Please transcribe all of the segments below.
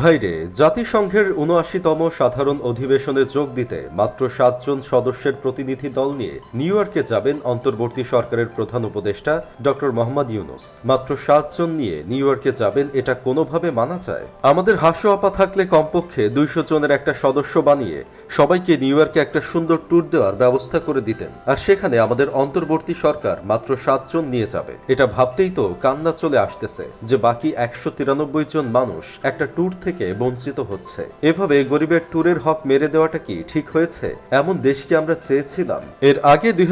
ভাইরে, জাতিসংঘের উনআশিতম সাধারণ অধিবেশনে যোগ দিতে মাত্র সাতজন সদস্যের প্রতিনিধি দল নিয়ে নিউ ইয়র্কে যাবেন অন্তর্বর্তী সরকারের প্রধান উপদেষ্টা ডক্টর মোহাম্মদ ইউনুস। মাত্র সাতজন নিয়ে নিউ ইয়র্কে যাবেন, এটা কোনোভাবে মানা যায়? আমাদের হাসো আপা থাকলে কমপক্ষে দুইশো জনের একটা সদস্য বানিয়ে সবাইকে নিউ ইয়র্কে একটা সুন্দর ট্যুর দেওয়ার ব্যবস্থা করে দিতেন। আর সেখানে আমাদের অন্তর্বর্তী সরকার মাত্র সাতজন নিয়ে যাবে। এটা ভাবতেই তো কান্না চলে আসতেছে যে বাকি একশো তিরানব্বই জন মানুষ একটা ট্যুর থেকে বঞ্চিত হচ্ছে। এভাবে গরিবের ট্যুরের হক মেরে দেওয়াটা কি ঠিক হয়েছে? এমন দেশকে আমরা চেয়েছিলাম? এর আগে দুই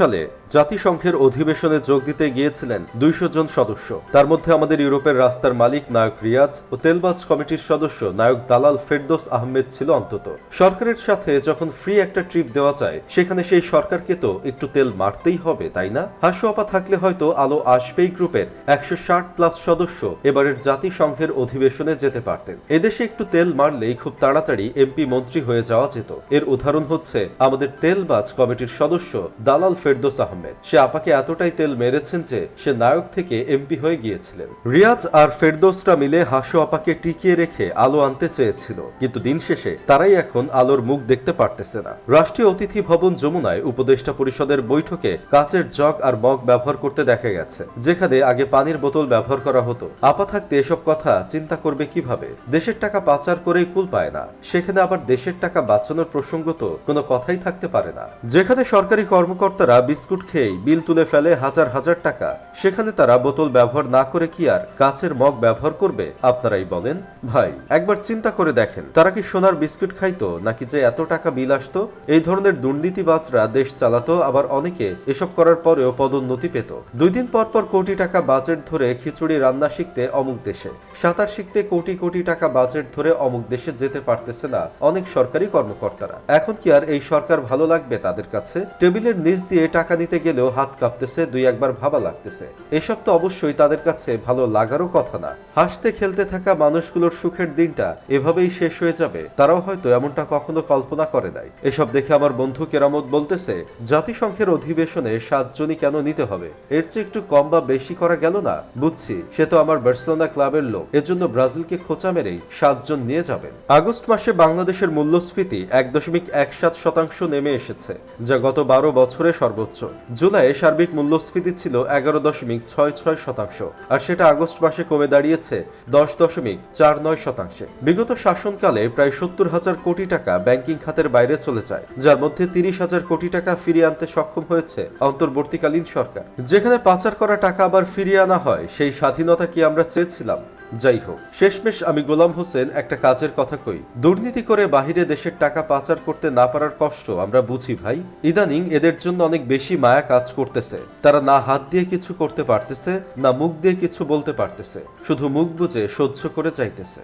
সালে জাতিসংঘের অধিবেশনে যোগ দিতে গিয়েছিলেন দুইশো জন সদস্য। তার মধ্যে আমাদের ইউরোপের রাস্তার মালিক নায়ক রিয়াজ ও তেলবাজ কমিটির সদস্য নায়ক দালাল ফেরদোস আহমেদ ছিল অন্তত। সরকারের সাথে যখন ফ্রি একটা ট্রিপ দেওয়া যায়, সেখানে সেই সরকারকে তো একটু তেল মারতেই হবে, তাই না? হাসু আপা থাকলে হয়তো আলো আসবেই গ্রুপের একশো ষাট প্লাস সদস্য এবারের জাতিসংঘের অধিবেশনে যেতে পারতেন। এদেশে একটু তেল মারলেই খুব তাড়াতাড়ি এমপি মন্ত্রী হয়ে যাওয়া যেত। এর উদাহরণ হচ্ছে আমাদের তেলবাজ কমিটির সদস্য দালাল ফেরদোস আহমেদ। সে আপাকে এতটাই তেল মেরেছেন যে সে নায়ক থেকে এমপি হয়ে গিয়েছিলেন। রিয়াজ আর ফেরদোসটা মিলে হাসু আপাকে টিকিয়ে রেখে আলো আনতে চেয়েছিল। কিন্তু দিন শেষে তারাই এখন আলোর মুখ দেখতে পারতেছে না। রাষ্ট্রীয় অতিথি ভবন যমুনায় উপদেষ্টা পরিষদের বৈঠকে কাচের জগ আর মগ ব্যবহার করতে দেখা গেছে, যেখানে আগে পানির বোতল ব্যবহার করা হতো। আপা থাকতে এসব কথা চিন্তা করবে কীভাবে? দেশের টাকা পাচার করেই কুল পায় না। সেখানে আবার দেশের টাকা বাঁচানোর প্রসঙ্গ তো কোনো কথাই থাকতে পারে না। যেখানে সরকারি কর্মকর্তারা বিস্কুট খেয়েই বিল তুলে ফেলে হাজার হাজার টাকা, সেখানে তারা বোতল ব্যবহার না করে কি আর কাচের মগ ব্যবহার করবে, আপনারাই বলেন? ভাই, একবার চিন্তা করে দেখেন, তারা কি সোনার বিস্কুট খাইতো, নাকি যে এত টাকা বিল আসতো? এই ধরনের দুর্নীতিবাজরা দেশ চালাতো, আবার অনেকে এসব করার পরেও পদোন্নতি পেত। দুই দিন পর পর কোটি টাকা বাজেট ধরে খিচুড়ি রান্না শিখতে অমুক দেশে, সাঁতার শিখতে কোটি কোটি টাকা বাজেট ধরে অমুক দেশে যেতে পারতেছে না অনেক সরকারি কর্মকর্তারা। এখন কি আর এই সরকার ভালো লাগবে তাদের কাছে? টেবিলের নিচ দিয়ে টাকা নিতে গেলেও হাত কাঁপতেছে, দুই একবার ভাবা লাগতেছে। এসব তো অবশ্যই তাদের কাছে ভালো লাগারও কথা না। হাসতে খেলতে থাকা মানুষগুলোর সুখের দিনটা এভাবেই শেষ হয়ে যাবে। তারাও হয়তো এমনটা কখনো কল্পনা করে নাই। এসব দেখে আমার বন্ধু কেরামত বলতেছে, জাতিসংঘের অধিবেশনে সাতজনই কেন নিতে হবে? এর চেয়ে একটু কম বা বেশি করা গেল না? বুঝছি, সে তো আমার বার্সেলোনা ক্লাবের লোক। এজন্য ব্রাজিলকে খোঁচা মেরেই সাতজন নিয়ে যাবেন। আগস্ট মাসে বাংলাদেশের মূল্যস্ফীতি এক দশমিক এক সাত শতাংশ নেমে এসেছে, যা গত বারো বছরে সর্বোচ্চ। জুলাইয়ে সার্বিক মূল্যস্ফীতি ছিল এগারো দশমিক ছয় ছয় শতাংশ, আর সেটা আগস্ট মাসে কমে দাঁড়িয়েছে দশ দশমিক চার নয় শতাংশে। বিগত শাসনকালে প্রায় সত্তর হাজার কোটি টাকা ব্যাংকিং খাতের বাইরে চলে যায়, যার মধ্যে তিরিশ হাজার কোটি টাকা ফিরিয়ে আনতে সক্ষম হয়েছে অন্তর্বর্তীকালীন সরকার। যেখানে পাচার করা টাকা আবার ফিরিয়ে আনা হয়, সেই স্বাধীনতা কি আমরা চেয়েছিলাম? যাই হোক শেষমেশ আমি গোলাম হোসেন একটা কাজের কথা কই। দুর্নীতি করে বাহিরে দেশের টাকা পাচার করতে না পারার কষ্ট আমরা বুঝি ভাই। ইদানিং এদের জন্য অনেক বেশি মায়া কাজ করতেছে। তারা না হাত দিয়ে কিছু করতে পারতেছে, না মুখ দিয়ে কিছু বলতে পারতেছে। শুধু মুখ বুঝে সহ্য করে চাইতেছে